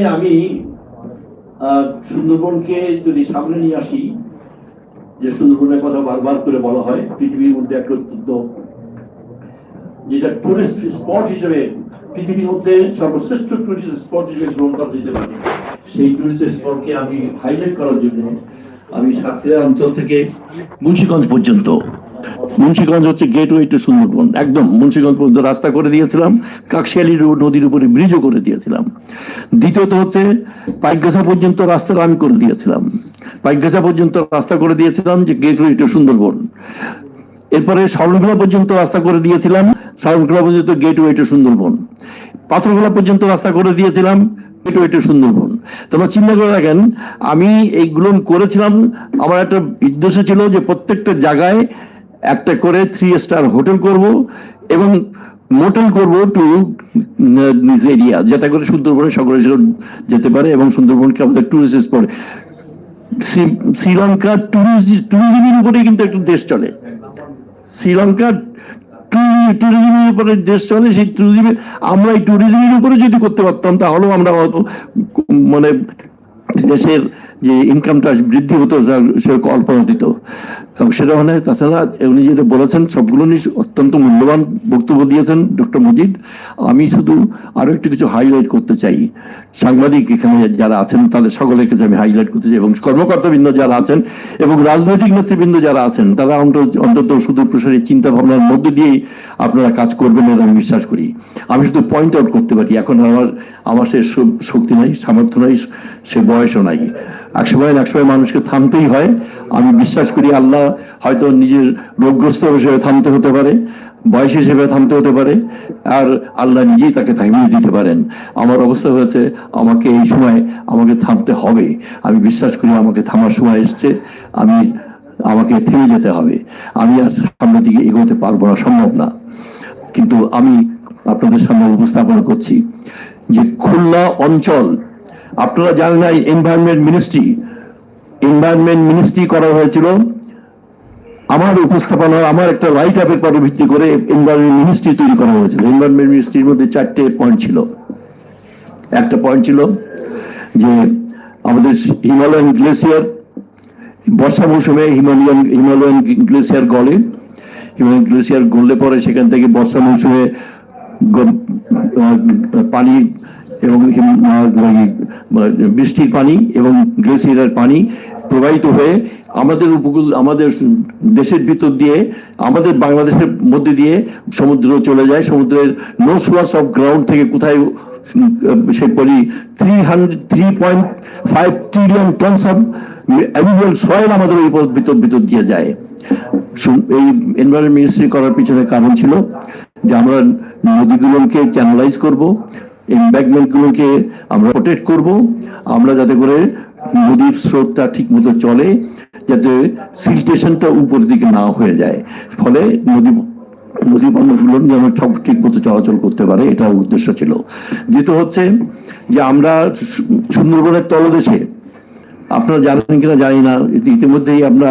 জন্য আমি সুন্দরবনকে যদি সামনে নিয়ে আসি, যে সুন্দরবনের কথা বারবার করে বলা হয়, পৃথিবীর মধ্যে একটা অত্যন্ত, যেটা টুরিস্ট স্পট হিসেবে পৃথিবীর মধ্যে সর্বশ্রেষ্ঠ টুরিস্ট স্পট হিসেবে গ্রহণ করা যেতে পারে। সেই টুরিস্ট স্পটকে আমি হাইলাইট করার জন্য আমি সাতক্ষীরা অঞ্চল থেকে মুন্সিগঞ্জ পর্যন্ত মুন্সিগঞ্জ হচ্ছে গেটওয়ে টু সুন্দরবন। একদম, মুন্সিগঞ্জ পর্যন্ত রাস্তা করে দিয়েছিলাম কাকশিয়ালি নদীর উপরে ব্রিজও করে দিয়েছিলাম। দ্বিতীয়ত হচ্ছে, পাইকগাছা পর্যন্ত রাস্তাটা আমি করে দিয়েছিলাম। পাইকগাছা পর্যন্ত রাস্তা করে দিয়েছিলাম যে গেটওয়ে টু সুন্দরবন। এরপরে শরণখোলা পর্যন্ত রাস্তা করে দিয়েছিলাম শরণখোলা পর্যন্ত গেটওয়ে টু সুন্দরবন। পাথরখোলা পর্যন্ত রাস্তা করে দিয়েছিলাম, গেটওয়ে টু সুন্দরবন। তোমরা চিন্তা করে রাখেন আমি এইগুলো করেছিলাম, আমার একটা উদ্দেশ্য ছিল যে প্রত্যেকটা জায়গায় একটা করে থ্রি স্টার হোটেল করব এবং মোটেল করব টু নিজ এরিয়া যাতে করে সুন্দরবনে সকলে যেতে পারে এবং সুন্দরবনকে আমাদের tourist spot Sri- Sri Lanka tourist ট্যুরিজমের উপরেই কিন্তু একটা দেশ চলে। শ্রীলঙ্কা ট্যুরি- ট্যুরিজমের উপরে দেশ চলে, সেই ট্যুরিজমে আমরা এই ট্যুরিজমের উপরে যদি করতে পারতাম, তাহলেও আমরা হয়তো মানে দেশের যে ইনকামটা বৃদ্ধি হতো সে কল্পনা দিত। সেটা মানে তাছাড়া উনি যেটা বলেছেন, সবগুলো নিয়ে অত্যন্ত মূল্যবান বক্তব্য দিয়েছেন ডক্টর মজিদ। আমি শুধু আরও একটু কিছু হাইলাইট করতে চাই। সাংবাদিক এখানে যারা আছেন, তাদের সকলের কাছে আমি হাইলাইট করতে চাই, এবং কর্মকর্তাবৃন্দ যারা আছেন, এবং রাজনৈতিক নেতৃবৃন্দ যারা আছেন, তারা অন্ত- অন্তত শুধু প্রসারী চিন্তা ভাবনার মধ্য দিয়েই আপনারা কাজ করবেন বলে আমি বিশ্বাস করি। আমি শুধু পয়েন্ট আউট করতে পারি। এখন আমার আমার সে শক্তি নাই, সামর্থ্য নাই সে বয়সও নাই। এক সময় এক সময় মানুষকে থামতেই হয়। আমি বিশ্বাস করি আল্লাহ হয়তো নিজের রোগগ্রস্ত হিসেবে থামতে হতে পারে, বয়স হিসেবে থামতে হতে পারে, আর আল্লাহ নিজেই তাকে থামিয়ে দিতে পারেন। আমার অবস্থা হয়েছে, আমাকে এই সময় আমাকে থামতে হবে। আমি বিশ্বাস করি আমাকে থামার সময় এসছে। আমি, আমাকে থেমে যেতে হবে। আমি আর সামনের দিকে এগোতে পারব না, সম্ভব না। কিন্তু আমি আপনাদের সামনে উপস্থাপন করছি যে খুলনা অঞ্চল আপনারা জানেন না এনভায়রনমেন্ট মিনিস্ট্রি এনভায়রনমেন্ট মিনিস্ট্রি করা হয়েছিল। আমার উপস্থাপনা, আমার একটা রাইট আপের পরে ভিত্তি করে এনভায়রনমেন্ট মিনিস্ট্রি তৈরি করা হয়েছিল। এনভায়রনমেন্ট মিনিস্ট্রির মধ্যে চারটে পয়েন্ট ছিল। একটা পয়েন্ট ছিল যে আমাদের হিমালয়ান গ্লেসিয়ার বর্ষা মৌসুমে হিমালয়ান হিমালয়ান গ্লেসিয়ার গলে হিমালয়ান গ্লেসিয়ার গললে পরে সেখান থেকে বর্ষা মৌসুমে পানি এবং বৃষ্টির পানি এবং গ্লেসিয়ারের পানি প্রবাহিত হয়ে আমাদের উপকূল, আমাদের দেশের ভিতর দিয়ে, আমাদের বাংলাদেশের মধ্যে দিয়ে সমুদ্র চলে যায়। সমুদ্রের নো সোয়ার্স অফ গ্রাউন্ড থেকে কোথায় সে পরি three hundred three point five trillion tons of annual soil আমাদের পথ ভিতর ভিতর দিয়ে যায়। এই এনভায়রনমেন্ট মিনিস্ট্রি করার পিছনে কারণ ছিল যে আমরা নদীগুলোকে চ্যানেলাইজ করব। এম্ব্যাকমেন্টগুলোকে আমরা প্রোটেক্ট করব। আমরা যাতে করে নদীর স্রোতটা ঠিক মতো চলে, যাতে সিলটেশনটা উপর দিকে না হয়ে যায়। ফলে নদী নদী বন্দরগুলো যেন সব ঠিক মতো চলাচল করতে পারে এটা উদ্দেশ্য ছিল। যেটা হচ্ছে যে আমরা সুন্দরবনের তলদেশে, আপনারা জানেন কিনা জানি না, ইতিমধ্যেই আমরা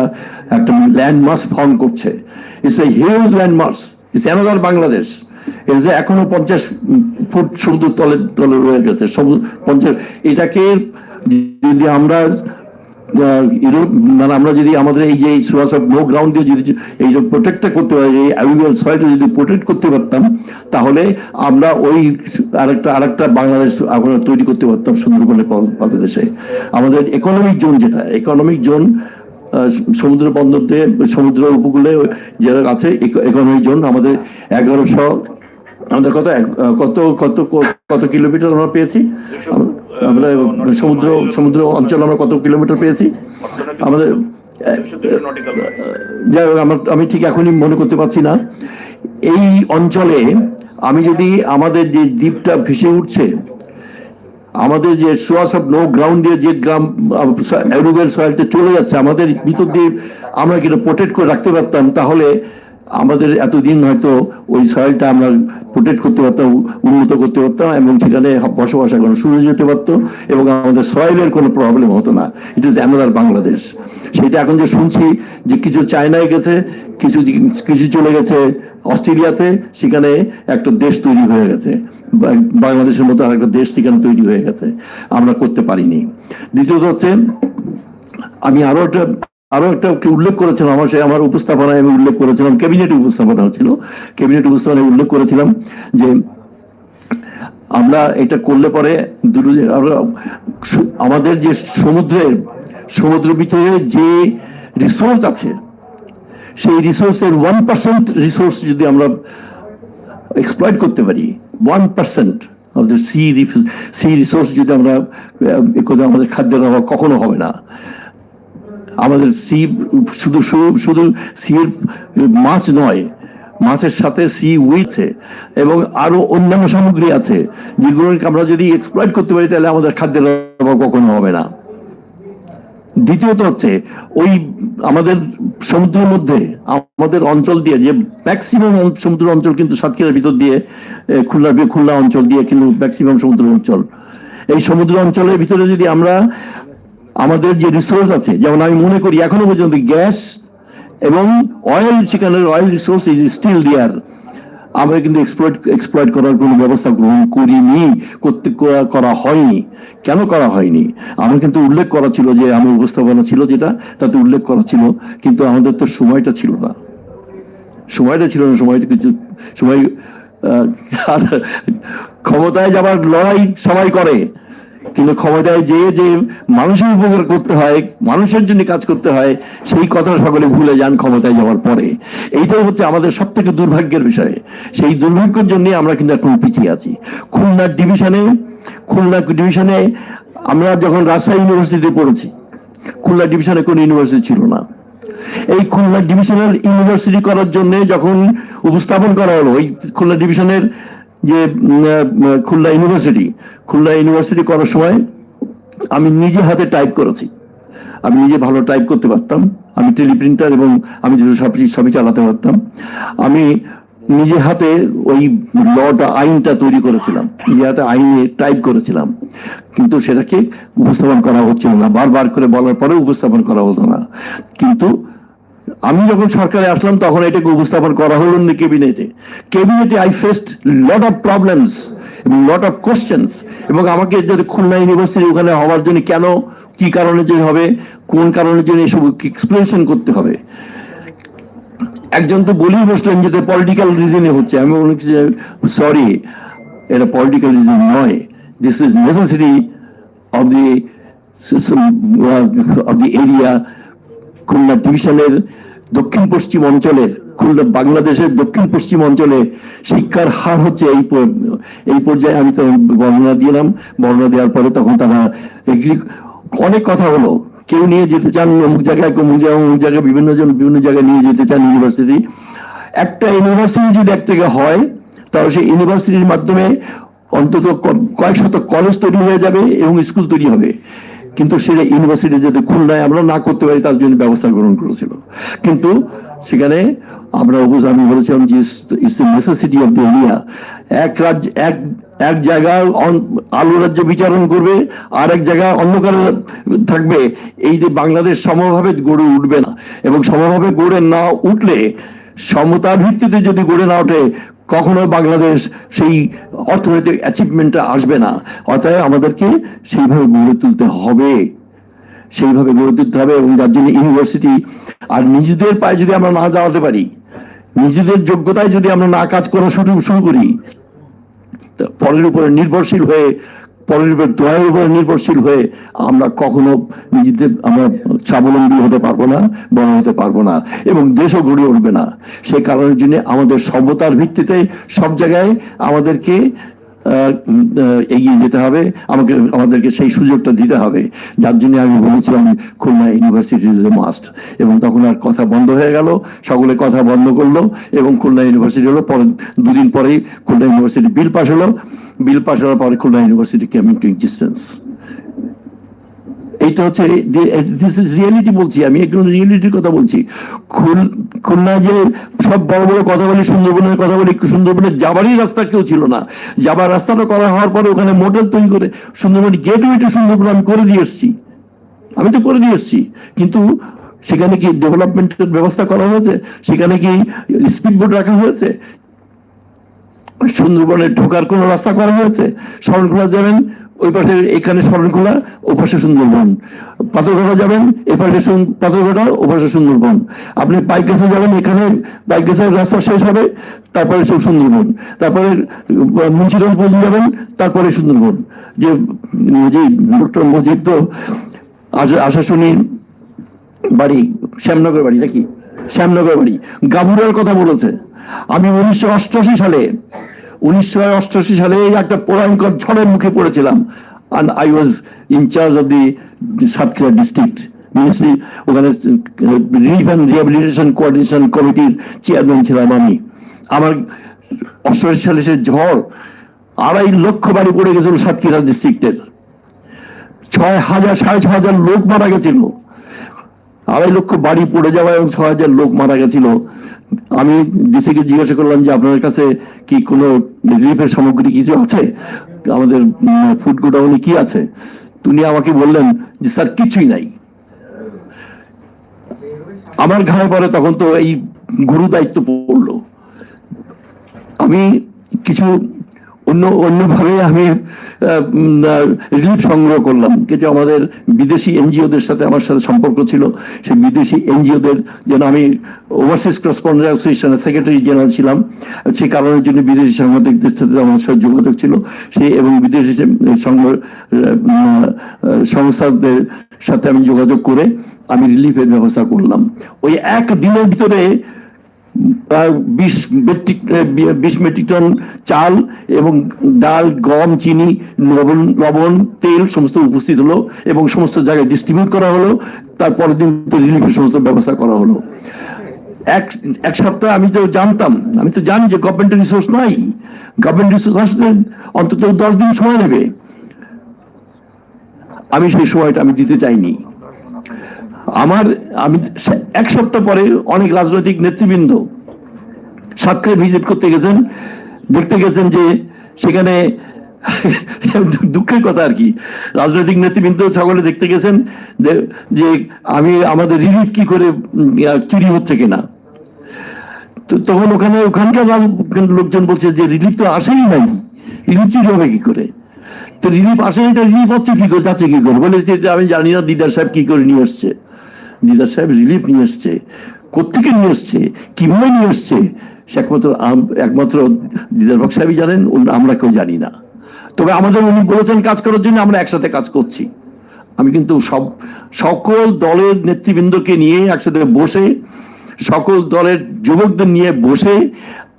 একটা ল্যান্ডমার্ক ফর্ম করছে। It's a huge landmark it's another Bangladesh এই যে এখনও পঞ্চাশ ফুট সমুদ্র তলে তলে রয়ে গেছে পঞ্চাশ, এটাকে যদি আমরা ইউরোপ মানে আমরা যদি আমাদের এই যে সোয়াস অফ নো গ্রাউন্ড দিয়ে যদি এই যে প্রোটেক্টটা করতে পারি, এই অ্যালুভিয়াল সয়েলটা যদি প্রোটেক্ট করতে পারতাম, তাহলে আমরা ওই আরেকটা আরেকটা বাংলাদেশ আমরা তৈরি করতে পারতাম সুন্দরবনের বাংলাদেশে। আমাদের ইকোনমিক জোন যেটা ইকোনমিক জোন সমুদ্র বন্দর দিয়ে, সমুদ্র উপকূলে যারা আছে ইকোনমিক জোন আমাদের এগারোশো আমাদের কত কত কত কত কিলোমিটার আমরা পেয়েছি? আমরা সমুদ্র সমুদ্র অঞ্চল আমরা কত কিলোমিটার পেয়েছি? আমাদের যাই হোক আমি ঠিক এখনই মনে করতে পারছি না। এই অঞ্চলে আমি যদি আমাদের যে দ্বীপটা ভেসে উঠছে, আমাদের যে সোয়াস অফ নো গ্রাউন্ড দিয়ে যে গ্রাম অ্যারোবেল সয়েলটা চলে যাচ্ছে, আমাদের ভিতর দিয়ে আমরা কিন্তু প্রোটেক্ট করে রাখতে পারতাম, তাহলে আমাদের এতদিন হয়তো ওই সয়েলটা আমরা প্রোটেক্ট করতে পারতাম উন্নত করতে পারতাম এবং সেখানে বসবাস এখন শুরু যেতে পারতো এবং আমাদের সয়েলের কোনো প্রবলেম হতো না। ইট ইজ অ্যানাদার বাংলাদেশ সেটা এখন যে শুনছি যে কিছু চায়নায় গেছে, কিছু কিছু চলে গেছে অস্ট্রেলিয়াতে, সেখানে একটা দেশ তৈরি হয়ে গেছে। বাংলাদেশের মতো আর একটা দেশ সেখানে তৈরি হয়ে গেছে। আমরা করতে পারিনি। দ্বিতীয়ত হচ্ছে, আমি আরও একটা আরও একটা উল্লেখ করেছিলাম আমার সে আমার উপস্থাপনায় আমি উল্লেখ করেছিলাম ক্যাবিনেট উপস্থাপনা ছিল ক্যাবিনেট উপস্থাপনায় উল্লেখ করেছিলাম যে আমরা এটা করলে পরে দুটো আমাদের যে সমুদ্রের সমুদ্রের ভিতরে যে রিসোর্স আছে সেই রিসোর্সের ওয়ান পার্সেন্ট রিসোর্স যদি আমরা এক্সপ্লয়েট করতে পারি one percent the sea sea resource যদি আমরা আমাদের খাদ্যের অভাব কখনো হবে না আমাদের সি শুধু শুধু- সি এর মাছ নয়, মাছের সাথে সি উইছে এবং আরও অন্যান্য সামগ্রী আছে যেগুলোকে আমরা যদি এক্সপ্লয়েট করতে পারি, তাহলে আমাদের খাদ্যের অভাব কখনো হবে না। দ্বিতীয়ত হচ্ছে, ওই আমাদের সমুদ্রের মধ্যে, আমাদের অঞ্চল দিয়ে যে ম্যাক্সিমাম সমুদ্র অঞ্চল কিন্তু সাতক্ষীরার ভিতর দিয়ে খুলনা খুলনা অঞ্চল দিয়ে কিন্তু ম্যাক্সিমাম সমুদ্র অঞ্চল। এই সমুদ্র অঞ্চলের ভিতরে যদি আমরা আমাদের যে রিসোর্স আছে, যেমন আমি মনে করি এখনও পর্যন্ত গ্যাস এবং অয়েল সেখানের oil resource is still there আমরা কিন্তু এক্সপ্লয়েট এক্সপ্লয়েট করার কোনো ব্যবস্থা গ্রহণ করিনি, করতে করা- হয়নি। কেন করা হয়নি? আমার কিন্তু উল্লেখ করা ছিল যে, আমার উপস্থাপনা ছিল যেটা, তাতে উল্লেখ করা ছিল, কিন্তু আমাদের তো সময়টা ছিল না। সময়টা ছিল না, সময়টা কিছু, সময় আর ক্ষমতায় যাবার লড়াই সবাই করে। কিন্তু ক্ষমতায় যে যে মানুষের উপকার করতে হয়, মানুষের জন্য কাজ করতে হয়, সেই কথা সকলে ভুলে যান ক্ষমতায় যাওয়ার পরে। এইটাই হচ্ছে আমাদের সব থেকে দুর্ভাগ্যের বিষয়। সেই দুর্ভাগ্যের জন্য আমরা কিন্তু এখন পিছিয়ে আছি। খুলনা ডিভিশনে খুলনা ডিভিশনে আমরা যখন রাজশাহী ইউনিভার্সিটিতে পড়েছি, খুলনা ডিভিশনে কোনো ইউনিভার্সিটি ছিল না। এই খুলনা ডিভিশনাল ইউনিভার্সিটি করার জন্য যখন উপস্থাপন করা হলো ওই খুলনা ডিভিশনের যে খুলনা ইউনিভার্সিটি খুলনা ইউনিভার্সিটি করার সময় আমি নিজে হাতে টাইপ করেছি। আমি নিজে ভালো টাইপ করতে পারতাম। আমি টেলিপ্রিন্টার এবং আমি যেহেতু সব সবই চালাতে পারতাম। আমি নিজে হাতে ওই লটা আইনটা তৈরি করেছিলাম। নিজে হাতে আইনে টাইপ করেছিলাম। কিন্তু সেটাকে উপস্থাপন করা হচ্ছিল না। বারবার করে বলার পরে উপস্থাপন করা হতো না। কিন্তু আমি যখন সরকারে আসলাম, তখন এটাকে উপস্থাপন করা হলো না ক্যাবিনেটে। ক্যাবিনেটে I faced lot of problems এবং লট অফ কোশ্চেন্স এবং আমাকে যদি খুলনা ইউনিভার্সিটি ওখানে হওয়ার জন্য কেন, কি কারণে যে হবে, কোন কারণের জন্য এসব এক্সপ্লেনেশন করতে হবে। একজন তো বলেই বসলেন যে পলিটিক্যাল রিজনে হচ্ছে। আমি বলছি যে সরি এটা পলিটিক্যাল রিজন নয়। This is necessary of the of the area Khulna ডিভিশনের দক্ষিণ পশ্চিম অঞ্চলের খুলনা বাংলাদেশের দক্ষিণ পশ্চিম অঞ্চলে শিক্ষার হার হচ্ছে এই এই পর্যায়ে আমি তো বর্ণনা দিলাম। বর্ণনা দেওয়ার পরে তখন তারা অনেক কথা হলো। কেউ নিয়ে যেতে চান, অমুক জায়গায় অমুক জায়গায় অমুক জায়গায় বিভিন্ন জন, বিভিন্ন জায়গায় নিয়ে যেতে চান ইউনিভার্সিটি একটা ইউনিভার্সিটি যদি এক থেকে হয়, তাহলে সেই ইউনিভার্সিটির মাধ্যমে অন্তত কয়েক শত কলেজ তৈরি হয়ে যাবে এবং স্কুল তৈরি হবে। কিন্তু সেটা ইউনিভার্সিটি যাতে খুলনায়, আমরা না করতে পারি, তার জন্য ব্যবস্থা গ্রহণ করেছিল। কিন্তু সেখানে আমরা আমি বলেছিলাম যে it's necessity of the area এক রাজ্য, এক এক জায়গায় আলু রাজ্য বিচারণ করবে আর এক জায়গায় অন্য কারও থাকবে। এই যে বাংলাদেশ সমভাবে গড়ে উঠবে না, এবং সমভাবে গড়ে না উঠলে সমতার ভিত্তিতে যদি গড়ে না ওঠে কখনো বাংলাদেশ সেই অর্থনৈতিক অ্যাচিভমেন্টটা আসবে না। অতএব আমাদেরকে সেইভাবে গড়ে তুলতে হবে। সেইভাবে গড়ে তুলতে হবে, এবং যার জন্য ইউনিভার্সিটি আর নিজেদের পায়ে যদি আমরা না দাঁড়াতে পারি নিজেদের যোগ্যতায় যদি আমরা না কাজ করা শুরু শুরু করি পরের উপরে নির্ভরশীল হয়ে, পরের উপরে দয়ের উপরে নির্ভরশীল হয়ে আমরা কখনো নিজেদের, আমরা স্বাবলম্বী হতে পারব না, বড় হতে পারব না এবং দেশও গড়ে উঠবে না। সে কারণের জন্য আমাদের সভ্যতার ভিত্তিতে সব জায়গায় আমাদেরকে এগিয়ে যেতে হবে। আমাকে, আমাদেরকে সেই সুযোগটা দিতে হবে। যার জন্য আমি বলেছিলাম, Khulna university is a must এবং তখন আর কথা বন্ধ হয়ে গেল। সকলে কথা বন্ধ করল এবং খুলনা ইউনিভার্সিটি হলো। পরে, দুদিন পরেই খুলনা ইউনিভার্সিটি বিল পাস হলো। বিল পাস হওয়ার পরে Khulna university coming to existence এইটা হচ্ছে দিস ইজ রিয়েলিটি বলছি আমি একদম রিয়েলিটির কথা বলছি। খুলনা যে সব বড় বড় কথা বলি সুন্দরবনের কথা বলি সুন্দরবনের যাবারই রাস্তা কেউ ছিল না। যাবার রাস্তাটা করা হওয়ার পরে ওখানে মডেল তৈরি করে সুন্দরবন গেটওয়ে টু সুন্দরবন আমি করে দিয়ে এসছি। আমি তো করে দিয়ে এসছি। কিন্তু সেখানে কি ডেভেলপমেন্টের ব্যবস্থা করা হয়েছে? সেখানে কি স্পিড বোর্ড রাখা হয়েছে? সুন্দরবনে ঢোকার কোনো রাস্তা করা হয়েছে? শরণখোলা যাবেন ওই পাশে এখানে শরণখোলা ও পাশে সুন্দরবন। পাথরঘাটা যাবেন, এ পাশে পাথরঘাটা, ও পাশে সুন্দরবন। আপনি বাইক গেছে যাবেন, এখানে বাইক গেছের রাস্তা শেষ হবে, তারপরে সে সুন্দরবন। তারপরে মুন্সিগঞ্জ পর্যন্ত যাবেন, তারপরে সুন্দরবন। যে যে ডক্টর মজিদ তো আশা আশাশুনি বাড়ি, শ্যামনগর বাড়ি নাকি? শ্যামনগর বাড়ি। গাভুরার কথা বলেছে। আমি উনিশশো অষ্টআশি সালে উনিশশো অষ্টআশি সালে একটা ভয়ঙ্কর ঝড়ের মুখে পড়েছিলাম। মিনিস্ট্রি ওখানে রিলিফ অ্যান্ড রিহ্যাবিলিটেশন কোঅর্ডিনেশন কমিটির চেয়ারম্যান ছিলাম আমি। আমার সালে সে ঝড় আড়াই লক্ষ বাড়ি পড়ে গেছিল সাতক্ষীরা ডিস্ট্রিক্টের ছয় হাজার, সাড়ে ছ হাজার লোক মারা গেছিল। আড়াই লক্ষ বাড়ি পড়ে যাওয়া এবং ছ হাজার লোক মারা গেছিল। আমি ডিসিকে জিজ্ঞাসা করলাম যে আপনার কাছে কি কোনো রিলিফের সামগ্রী কিছু আছে? আমাদের ফুড গোডাউনে কি আছে? তিনি আমাকে বললেন যে, স্যার, কিছুই নাই। আমার ঘাড়ে পরে তখন তো এই গুরু দায়িত্ব পড়ল। আমি কিছু অন্য, অন্যভাবে আমি রিলিফ সংগ্রহ করলাম। কিন্তু আমাদের বিদেশি এনজিওদের সাথে আমার সাথে সম্পর্ক ছিল। সেই বিদেশি এনজিওদের যেন আমি ওভারসিজ করসপন্ডেন্ট অ্যাসোসিয়েশনের সেক্রেটারি জেনারেল ছিলাম। সেই কারণের জন্য বিদেশি সাংবাদিকদের সাথে আমার সাথে যোগাযোগ ছিল। সেই এবং বিদেশি সংস্থাদের সাথে আমি যোগাযোগ করে আমি রিলিফের ব্যবস্থা করলাম। ওই এক দিনের ভিতরে প্রায় বিশ মেট্রিক বিশ মেট্রিক টন চাল এবং ডাল, গম, চিনি, লবণ লবণ, তেল সমস্ত উপস্থিত হলো এবং সমস্ত জায়গায় ডিস্ট্রিবিউট করা হলো। তারপরের দিন রিলিফের সমস্ত ব্যবস্থা করা হলো। এক এক সপ্তাহ আমি তো জানতাম, আমি তো জানি যে গভর্নমেন্টের রিসোর্স নাই। গভর্নমেন্ট রিসোর্স আসতে অন্তত দশ দিন সময় নেবে। আমি সেই সময়টা আমি দিতে চাইনি। আমার, আমি এক সপ্তাহ পরে অনেক রাজনৈতিক নেতৃবৃন্দ সাতক্ষীরা ভিজিট করতে গেছেন, দেখতে গেছেন যে সেখানে দুঃখের কথা আর কি। রাজনৈতিক নেতৃবৃন্দ সকলে দেখতে গেছেন যে- আমি, আমাদের রিলিফ কি করে চুরি হচ্ছে কিনা। তো তখন ওখানে, ওখানকার লোকজন বলছে যে রিলিফ তো আসেই নাই। রিলিফ চুরি হবে কি করে? তো রিলিফ আসে এটা রিলিফ হচ্ছে কি করে, যাচ্ছে কি করে? বলেছে আমি জানি না দিদার সাহেব কি করে নিয়ে এসছে দিদার সাহেব রিলিফ নিয়ে এসছে। কোথেকে নিয়ে এসছে? কীভাবে নিয়ে এসছে? সে একমাত্র একমাত্র দিদার বাক সাহেবই জানেন আমরা কেউ জানি না। তবে আমাদের উনি বলেছেন কাজ করার জন্য, আমরা একসাথে কাজ করছি। আমি কিন্তু সব সকল দলের নেতৃবৃন্দকে নিয়ে একসাথে বসে, সকল দলের যুবকদের নিয়ে বসে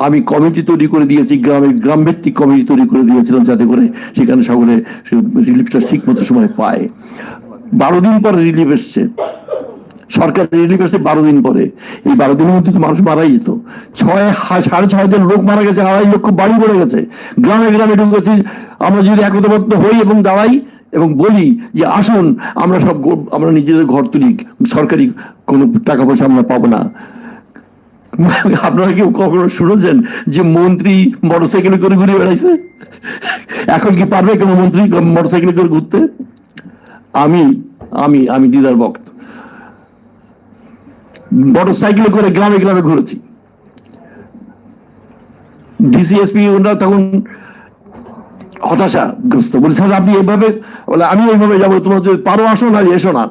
আমি কমিটি তৈরি করে দিয়েছি গ্রামে গ্রাম ভিত্তিক কমিটি তৈরি করে দিয়েছিলাম যাতে করে সেখানে সকলে রিলিফটা ঠিক মতো সময় পায়। বারো দিন পর রিলিফ এসছে। সরকার রিলিফ এসছে বারো দিন পরে। এই বারো দিনের মধ্যে তো মানুষ মারাই যেত। ছয় সাড়ে ছয় হাজার লোক মারা গেছে, আড়াই লক্ষ বাড়ি পড়ে গেছে। গ্রামে গ্রামে ঢুকেছি আমরা যদি একতাবদ্ধ হই এবং দাঁড়াই এবং বলি যে আসুন, আমরা সব আমরা নিজেদের ঘর তুলি, সরকারি কোনো টাকা পয়সা আমরা পাবো না। আপনারা কেউ কখনো শুনেছেন যে মন্ত্রী মোটরসাইকেলে করে ঘুরে বেড়াইছে? এখন কি পারবে কোনো মন্ত্রী মোটরসাইকেলে করে ঘুরতে? আমি আমি আমি দিদার ভক্ত মোটর সাইকেলে করে গ্রামে গ্রামে ঘুরেছি। ডিসিএসপি ওনারা তখন হতাশাগ্রস্ত। বলে স্যার, আপনি এইভাবে বলে, আমি এইভাবে যাব তোমার যদি পারো, আসো না, এসো না।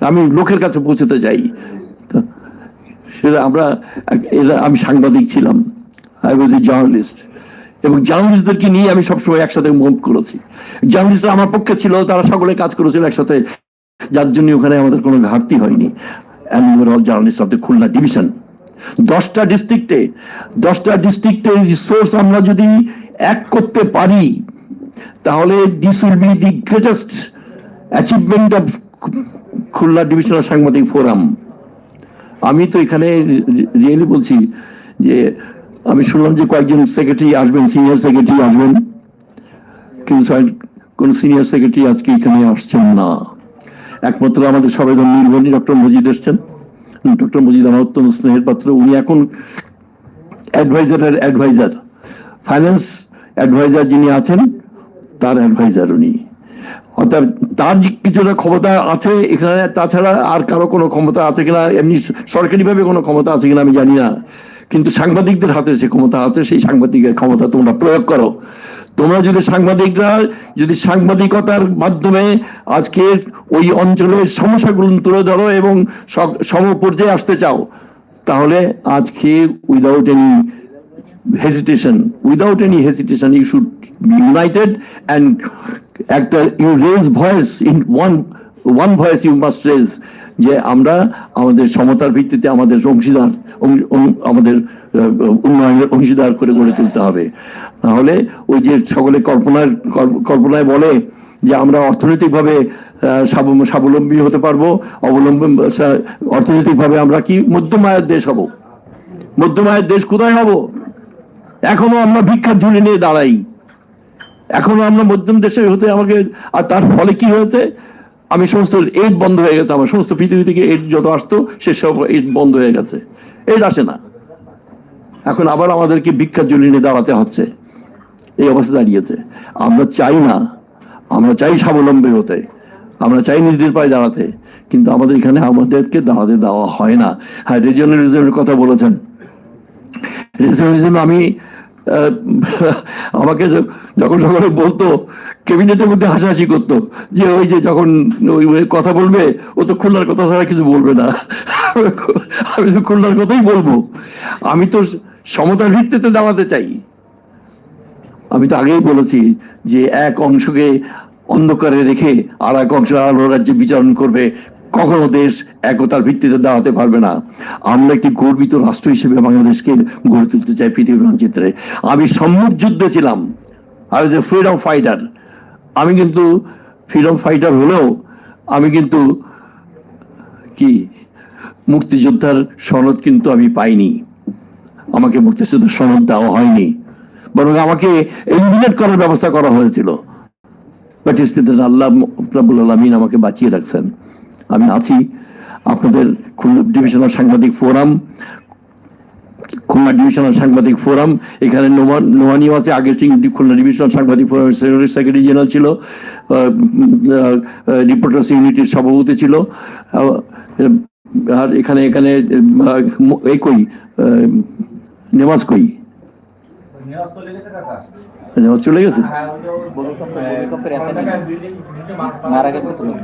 আমি লোকের কাছে পৌঁছতে চাই। সেটা আমরা এরা, আমি সাংবাদিক ছিলাম। আই ওয়াজ এ জার্নালিস্ট এবং জার্নালিস্টদেরকে নিয়ে আমি সবসময় একসাথে মুভ করেছি। জার্নালিস্টরা আমার পক্ষে ছিল, তারা সকলে কাজ করেছিল একসাথে। যার জন্য ওখানে আমাদের কোনো ঘাটতি হয়নি। All journalist of the Khulna division দশটা ডিস্ট্রিক্টে দশটা ডিস্ট্রিক্টে রিসোর্স আমরা যদি এক করতে পারি, তাহলে this will be the greatest achievement of Khulna divisional সাংবাদিক ফোরাম আমি তো এখানে রিয়েলি বলছি যে, আমি শুনলাম যে কয়েকজন সেক্রেটারি আসবেন সিনিয়র সেক্রেটারি আসবেন। কিন্তু কোন সিনিয়র সেক্রেটারি আজকে এখানে আসছেন না। একমাত্র আমাদের সবাই নির্ভরী, ডক্টর মজিদ এসছেন। ডক্টর মজিদ আমার অত্যন্ত স্নেহের পাত্র। উনি এখন অ্যাডভাইজারের অ্যাডভাইজার ফাইন্যান্স অ্যাডভাইজার যিনি আছেন, তার অ্যাডভাইজার উনি। অর্থাৎ তার কিছুটা ক্ষমতা আছে এখানে, তাছাড়া আর কারও কোনো ক্ষমতা আছে কিনা, এমনি সরকারিভাবে কোনো ক্ষমতা আছে কিনা আমি জানি না। কিন্তু সাংবাদিকদের হাতে যে ক্ষমতা আছে, সেই সাংবাদিকের ক্ষমতা তোমরা প্রয়োগ করো। তোমরা যদি সাংবাদিকরা, যদি সাংবাদিকতার মাধ্যমে আজকে ওই অঞ্চলের সমস্যাগুলো তুলে ধরো এবং সমপর্যায়ে আসতে চাও, তাহলে আজকে without any hesitation without any hesitation you should united and act you raise voice in one one voice you must raise, যে আমরা আমাদের সমতার ভিত্তিতে আমাদের অংশীদার আমাদের উন্নয়নের অংশীদার করে গড়ে তুলতে হবে। তাহলে ওই যে সকলে কল্পনার কল্পনায় বলে যে আমরা অর্থনৈতিকভাবে স্বাবলম্বী হতে পারব, অবলম্বন অর্থনৈতিকভাবে আমরা কি মধ্যম আয়ের দেশ হব? মধ্যম আয়ের দেশ কোথায় হব? এখনও আমরা ভিক্ষার ঝুলি নিয়ে দাঁড়াই। এখনও আমরা মধ্যম দেশে হতে আমাকে, আর তার ফলে কি হয়েছে? আমি সমস্ত এইড বন্ধ হয়ে গেছে, আমার সমস্ত পৃথিবী থেকে এইড যত আসতো, সে সব এইড বন্ধ হয়ে গেছে। এইড আসে না। এখন আবার আমাদেরকে ভিক্ষার ঝুলি নিয়ে দাঁড়াতে হচ্ছে। এই অবস্থা দাঁড়িয়েছে। আমরা চাই না, আমরা চাই স্বাবলম্বী হতে, আমরা চাই নিজেদের পায়ে দাঁড়াতে, কিন্তু আমাদের এখানে আমাদেরকে দাঁড়াতে দেওয়া হয় না। হ্যাঁ রিজিয়নালিজমের কথা বলেছেন। রিজিয়নালিজম আমি আমাকে যখন সকলে বলতো, ক্যাবিনেটের মধ্যে হাসাহাসি করতো, যে ওই যে যখন ওই কথা বলবে, ও তো খুলনার কথা ছাড়া কিছু বলবে না। আমি তো খুলনার কথাই বলব। আমি তো সমতার ভিত্তিতে দাঁড়াতে চাই। আমি তো আগেই বলেছি যে এক অংশকে অন্ধকারে রেখে আর এক অংশ আলো রাজ্যে বিচরণ করবে, কখনো দেশ একতার ভিত্তিতে দাঁড়াতে পারবে না। আমরা একটি গর্বিত রাষ্ট্র হিসেবে বাংলাদেশকে গড়ে তুলতে চাই পৃথিবীর মানচিত্রে। আমি সম্মুখ যুদ্ধে ছিলাম। আর যে ফ্রিডম ফাইটার আমি কিন্তু ফ্রিডম ফাইটার হলেও আমি কিন্তু কি, মুক্তিযোদ্ধার সনদ কিন্তু আমি পাইনি। আমাকে মুক্তিযুদ্ধের সনদ দেওয়া হয়নি বরং আমাকে এলিমিনেট করার ব্যবস্থা করা হয়েছিল। বাট আল্লাহ রাবুল আলমিন আমাকে বাঁচিয়ে রাখছেন। আমি আছি আপনাদের খুলনা ডিভিশনাল সাংবাদিক ফোরাম খুলনা ডিভিশনাল সাংবাদিক ফোরাম এখানে নোমান- নোমানিও আছে আগে থেকে খুলনা ডিভিশনাল সাংবাদিক ফোরামের সেক্রেটারি জেনারেল ছিল রিপোর্টার্স ইউনিটির সভাপতি ছিল আর এখানে এখানে আহ, এই কই? চলে গেছে হ্যাঁ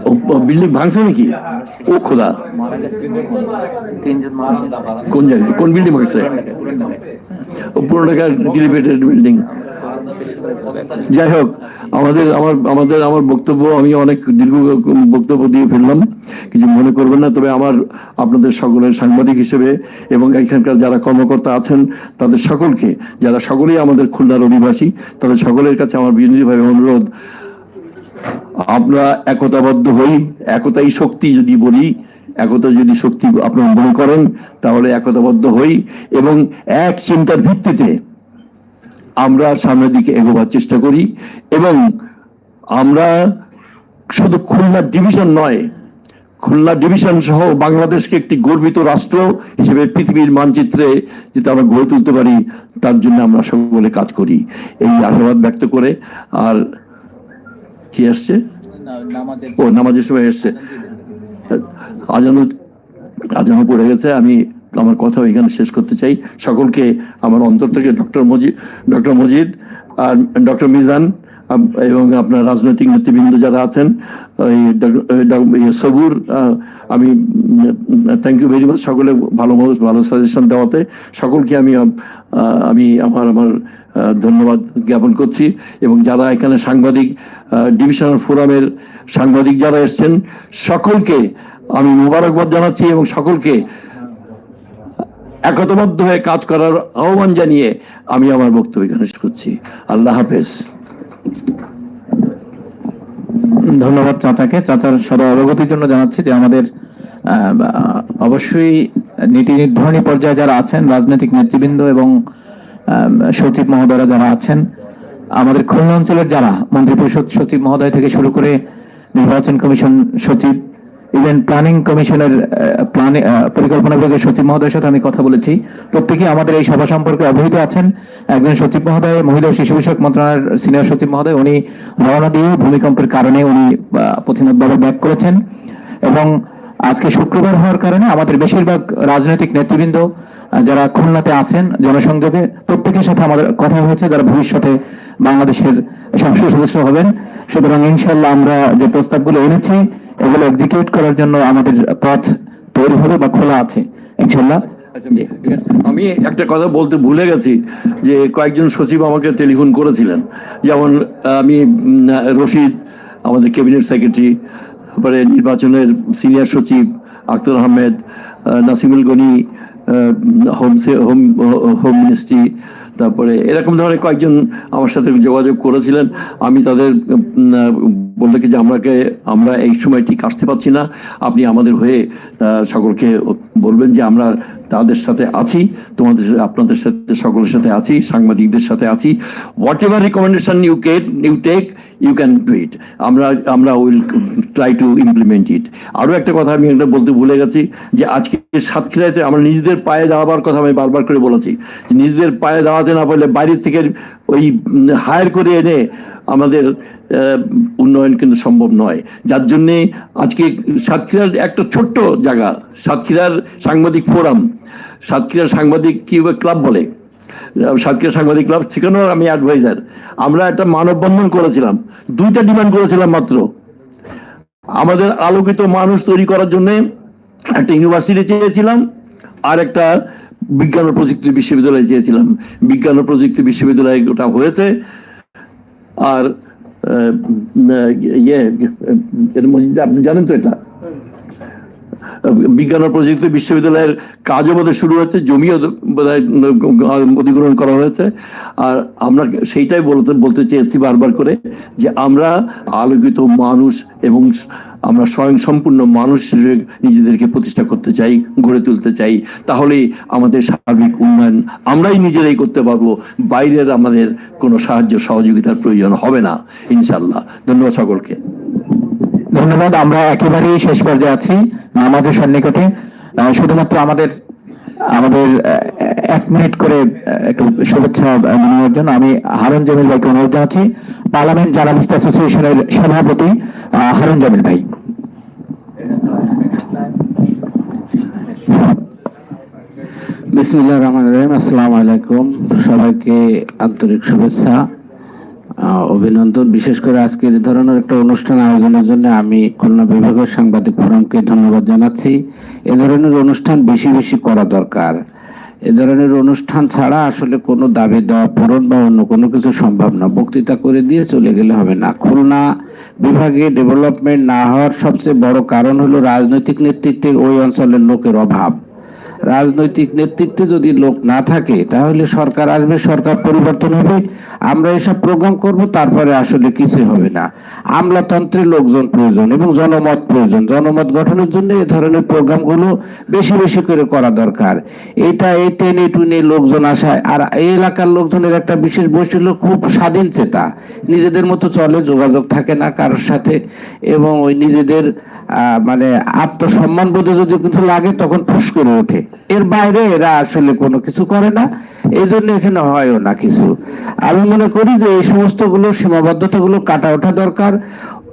বিল্ডিং বিল্ডিং ভাঙছে নাকি? ও খোদা। মারা গেছে তিনজন মারা গেছে। কোন জায়গায়? কোন বিল্ডিং ভাঙছে ও পুরো ডিলিভেটেড বিল্ডিং যাই হোক আমাদের আমার আমাদের, আমার বক্তব্য, আমি অনেক দীর্ঘ বক্তব্য দিয়ে ফেললাম। কিছু মনে করবেন না, তবে আমার, আপনাদের সকলের সাংবাদিক হিসেবে এবং এখানকার যারা কর্মকর্তা আছেন, তাদের সকলকে, যারা সকলেই আমাদের খুলনার অধিবাসী, তাদের সকলের কাছে আমার বিনীতভাবে অনুরোধ আমরা একতাবদ্ধ হই, একতাই শক্তি যদি বলি, একতা যদি শক্তি আপনারা মনে করেন, তাহলে একতাবদ্ধ হই এবং এক চিন্তার ভিত্তিতে আমরা সামনের দিকে এগোবার চেষ্টা করি এবং আমরা শুধু খুলনা ডিভিশন নয়, খুলনা ডিভিশন সহ বাংলাদেশকে একটি গর্বিত রাষ্ট্র হিসেবে পৃথিবীর মানচিত্রে যাতে আমরা গড়ে তুলতে পারি, তার জন্য আমরা সকলে কাজ করি। এই আশাবাদ ব্যক্ত করে আর কি আসছে? ও, নামাজের সময় এসছে। আজানো আজানো পড়ে গেছে, আমি আমার কথা এখানে শেষ করতে চাই। সকলকে আমার অন্তর থেকে ডক্টর মজিদ ডক্টর মজিদ আর ডক্টর মিজান এবং আপনার রাজনৈতিক নেতৃবৃন্দ যারা আছেন এই সবুর আমি থ্যাংক ইউ ভেরি মাচ সকলে ভালো মতো, ভালো সাজেশন দেওয়াতে। সকলকে আমি আমি আমার আমার ধন্যবাদ জ্ঞাপন করছি। এবং যারা এখানে সাংবাদিক ডিভিশনাল ফোরামের সাংবাদিক যারা এসছেন, সকলকে আমি মোবারকবাদ জানাচ্ছি এবং সকলকে একতাবদ্ধ হয়ে কাজ করার আহ্বান জানিয়ে আমি আমার বক্তব্য এখানে করছি। আল্লাহ হাফেজ। ধন্যবাদ চাচাকে। চাচার সদা অবগতির জন্য জানাচ্ছি যে আমাদের অবশ্যই নীতি নির্ধারণী পর্যায়ে যারা আছেন, রাজনৈতিক নেতৃবৃন্দ এবং সচিব মহোদয়রা যারা আছেন, আমাদের খুলনা অঞ্চলের যারা মন্ত্রিপরিষদ সচিব মহোদয় থেকে শুরু করে নির্বাচন কমিশন সচিব ইভেন প্ল্যানিং কমিশনের পরিকল্পনা বিভাগের সচিব মহোদয়ের সাথে আমি কথা বলেছি। প্রত্যেকেই আমাদের এই সভা সম্পর্কে অবহিত আছেন। একজন সচিব মহোদয়, মহিলা ও শিশু বিষয়ক মন্ত্রণালয়ের সিনিয়র সচিব মহোদয়, উনি রওনা দিয়ে ভূমিকম্পের কারণে উনি প্রতিনিধিভাবে ব্যাক করেছেন। এবং আজকে শুক্রবার হওয়ার কারণে আমাদের বেশিরভাগ রাজনৈতিক নেতৃবৃন্দ যারা খুলনাতে আছেন জনসংযোগে, প্রত্যেকের সাথে আমাদের কথা হয়েছে, যারা ভবিষ্যতে বাংলাদেশের সংসদ সদস্য হবেন। সুতরাং ইনশাল্লাহ আমরা যে প্রস্তাবগুলো এনেছি এগুলো এক্সিকিউট করার জন্য আমাদের পথ তৈরি হবে বা খোলা আছে ইনশাল্লাহ আমি একটা কথা বলতে ভুলে গেছি যে কয়েকজন সচিব আমাকে টেলিফোন করেছিলেন। যেমন আমি রশিদ, আমাদের ক্যাবিনেট সেক্রেটারি, তারপরে নির্বাচনের সিনিয়র সচিব Akhtar Ahmed Nasimul Gani home home home ministry তারপরে এরকম ধরনের কয়েকজন আমার সাথে যোগাযোগ করেছিলেন। আমি তাদের বলতে যে আমরাকে, আমরা এই সময় ঠিক আসতে পারছি না। আপনি আমাদের হয়ে সকলকে বলবেন যে আমরা তাদের সাথে আছি, তোমাদের আপনাদের সাথে, সকলের সাথে আছি, সাংবাদিকদের সাথে আছি। Whatever recommendation you get you take you can do it আমরা আমরা will try to implement it আরও একটা কথা আমি একটা বলতে ভুলে গেছি, যে আজকে সাতক্ষীরাতে আমরা নিজেদের পায়ে দাঁড়াবার কথা আমি বারবার করে বলেছি, যে নিজেদের পায়ে দাঁড়াতে না পারলে বাইরের থেকে ওই হায়ার করে এনে আমাদের উন্নয়ন কিন্তু সম্ভব নয়। যার জন্যে আজকে সাতক্ষীরার একটা ছোট্ট জায়গা, সাতক্ষীরার সাংবাদিক ফোরাম। সাতক্ষীরার সাংবাদিক কি ক্লাব বলে? সাতক্ষীরা সাংবাদিক ক্লাব সেখানেও আমি অ্যাডভাইজার আমরা একটা মানববন্ধন করেছিলাম। দুইটা ডিমান্ড করেছিলাম মাত্র। আমাদের আলোকিত মানুষ তৈরি করার জন্য একটা ইউনিভার্সিটি চেয়েছিলাম, আর একটা বিজ্ঞান ও প্রযুক্তি বিশ্ববিদ্যালয় চেয়েছিলাম বিজ্ঞান ও প্রযুক্তি বিশ্ববিদ্যালয় ওটা হয়েছে। আর ইয়ে আপনি জানেন তো এটা? বিজ্ঞান ও প্রযুক্তি বিশ্ববিদ্যালয়ের কাজও বোধহয় শুরু হয়েছে, জমিও বোধহয় অধিগ্রহণ করা হয়েছে। আর আমরা সেইটাই বলতে বলতে চেয়েছি বারবার করে যে আমরা আলোকিত মানুষ এবং আমরা স্বয়ং সম্পূর্ণ মানুষ হিসেবে নিজেদেরকে প্রতিষ্ঠা করতে চাই, গড়ে তুলতে চাই তাহলেই আমাদের সার্বিক উন্নয়ন আমরাই নিজেরাই করতে পারব। বাইরের আমাদের কোনো সাহায্য সহযোগিতার প্রয়োজন হবে না ইনশাল্লাহ ধন্যবাদ সকলকে। ধন্যবাদ, আমরা একেবারেই শেষ পর্যায়ে আছি আমাদের সন্নিকটে। শুধুমাত্র আমাদের আমাদের এক মিনিট করে একটু শুভেচ্ছা বিনিময়ের জন্য আমি হারুন জামিল ভাইকে অনুরোধ জানাচ্ছি। পার্লামেন্ট জার্নালিস্ট অ্যাসোসিয়েশনের সভাপতি হারুন জামিল ভাই। বিসমিল্লাহ রহমান রহিম। আসসালামু আলাইকুম। সবাইকে আন্তরিক শুভেচ্ছা অভিনন্দন। বিশেষ করে এই ধরনের একটা অনুষ্ঠান আয়োজনের জন্য আমি খুলনা বিভাগের সাংবাদিক ফোরামকে ধন্যবাদ জানাচ্ছি। এ ধরনের অনুষ্ঠান বেশি বেশি করা দরকার। এ ধরনের অনুষ্ঠান ছাড়া আসলে কোনো দাবি দেওয়া পূরণ বা অন্য কোনো কিছু সম্ভব না। বক্তৃতা করে দিয়ে চলে গেলে হবে না। খুলনা বিভাগে ডেভেলপমেন্ট না হওয়ার সবচেয়ে বড় কারণ হলো রাজনৈতিক নেতৃত্বে ওই অঞ্চলের লোকের অভাব। রাজনৈতিক নেতৃত্বে যদি লোক না থাকে, তাহলে সরকার আসবে, সরকার পরিবর্তন হবে। আমরা এসব প্রোগ্রাম করব, তারপরে আসলে কিছু হবে না। আমলাতন্ত্রে লোকজন প্রয়োজন এবং জনমত প্রয়োজন। জনমত গঠনের জন্য এ ধরনের প্রোগ্রামগুলো বেশি বেশি করে করা দরকার। এটা এই টেনে টুনে লোকজন আসায়, আর এই এলাকার লোকজনের একটা বিশেষ বৈশিষ্ট্য খুব স্বাধীন চেতা। নিজেদের মতো চলে, যোগাযোগ থাকে না কারোর সাথে এবং ওই নিজেদের মানে আত্মসম্মান বোধে যদি কিছু লাগে, তখন ফুস করে ওঠে। এর বাইরে এরা আসলে কোনো কিছু করে না। এই জন্য এখানে হয়ও না কিছু। আমি মনে করি যে এই সমস্তগুলো সীমাবদ্ধতা গুলো কাটা ওঠা দরকার।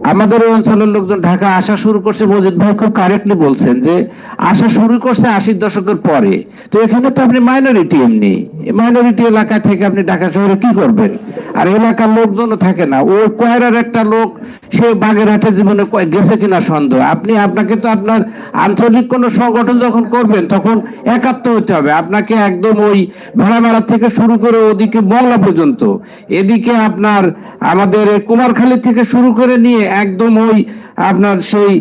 আমাদের অঞ্চলের লোকজন ঢাকা আসা শুরু করছে। মজিদ ভাই খুব কারেক্টলি বলছেন যে, আসা শুরু করছে আশির দশকের পরে। তো এখানে তো আপনি মাইনরিটি এমনি। মাইনরিটি এলাকা থেকে আপনি ঢাকা শহরে কি করবেন? আর এলাকার লোকজনও থাকে না। ওই কয়রার একটা লোক সে বাগেরহাটের জীবনে গেছে কিনা সন্দেহ? আপনি, আপনাকে তো আপনার আঞ্চলিক কোনো সংগঠন যখন করবেন, তখন একাত্ম হতে হবে। আপনাকে একদম ওই ভেড়ামেলা থেকে শুরু করে ওদিকে মংলা পর্যন্ত। এদিকে আপনার, আমাদের কুমারখালী থেকে শুরু করে নিয়ে একদম ওই আপনার সেই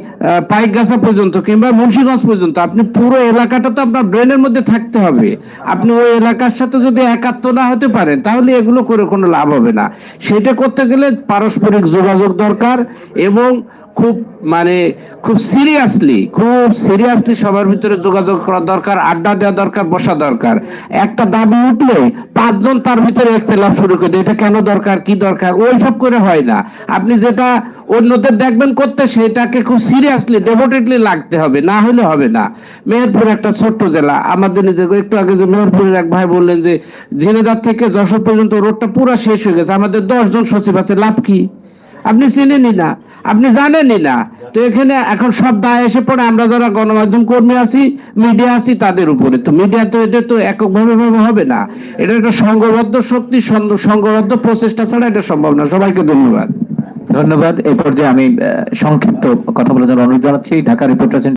পাইকগাছা পর্যন্ত কিংবা মুন্সিগঞ্জ পর্যন্ত, আপনি পুরো এলাকাটা তো আপনার ব্রেনের মধ্যে থাকতে হবে। আপনি ওই এলাকার সাথে যদি একাত্ম না হতে পারেন, তাহলে এগুলো করে কোনো লাভ হবে না। সেটা করতে গেলে পারস্পরিক যোগাযোগ দরকার এবং খুব মানে খুব সিরিয়াসলি খুব সিরিয়াসলি সবার ভিতরে যোগাযোগ করা দরকার, আড্ডা দেওয়া দরকার, বসা দরকার। একটা দাবি উঠলে পাঁচজন তার ভিতরে একতলাপ শুরু করে এটা কেন দরকার, কি দরকার? ওইসব করে হয় না। আপনি যেটা অন্যদের দেখবেন করতে, সেটাকে খুব সিরিয়াসলি ডেভোটেডলি লাগতে হবে, না হলে হবে না। মেহেরপুর একটা ছোট্ট জেলা, আমাদের নিজের একটু আগে যে মেহেরপুরের এক ভাই বললেন যে ঝিনেদার থেকে যশোর পর্যন্ত রোডটা পুরো শেষ হয়ে গেছে, আমাদের দশজন সচিব আছে, লাভ কি? আপনি চিনেনি না, আপনি জানেনই না। তো এখানে এখন সব দায় এসে পড়ে, আমরা যারা গণমাধ্যম কর্মী আছি মিডিয়া আছি তাদের উপরে। তো মিডিয়া তো এটা তো এককভাবে ভাবে হবে না। এটা একটা সংঘবদ্ধ শক্তি সংঘবদ্ধ প্রচেষ্টা ছাড়া এটা সম্ভব না। সবাইকে ধন্যবাদ। ধন্যবাদ। এরপর পর্যায়ে আমি সংক্ষিপ্ত কথা বলার জন্য অনুরোধ জানাচ্ছি। ঢাকা রিপোর্টার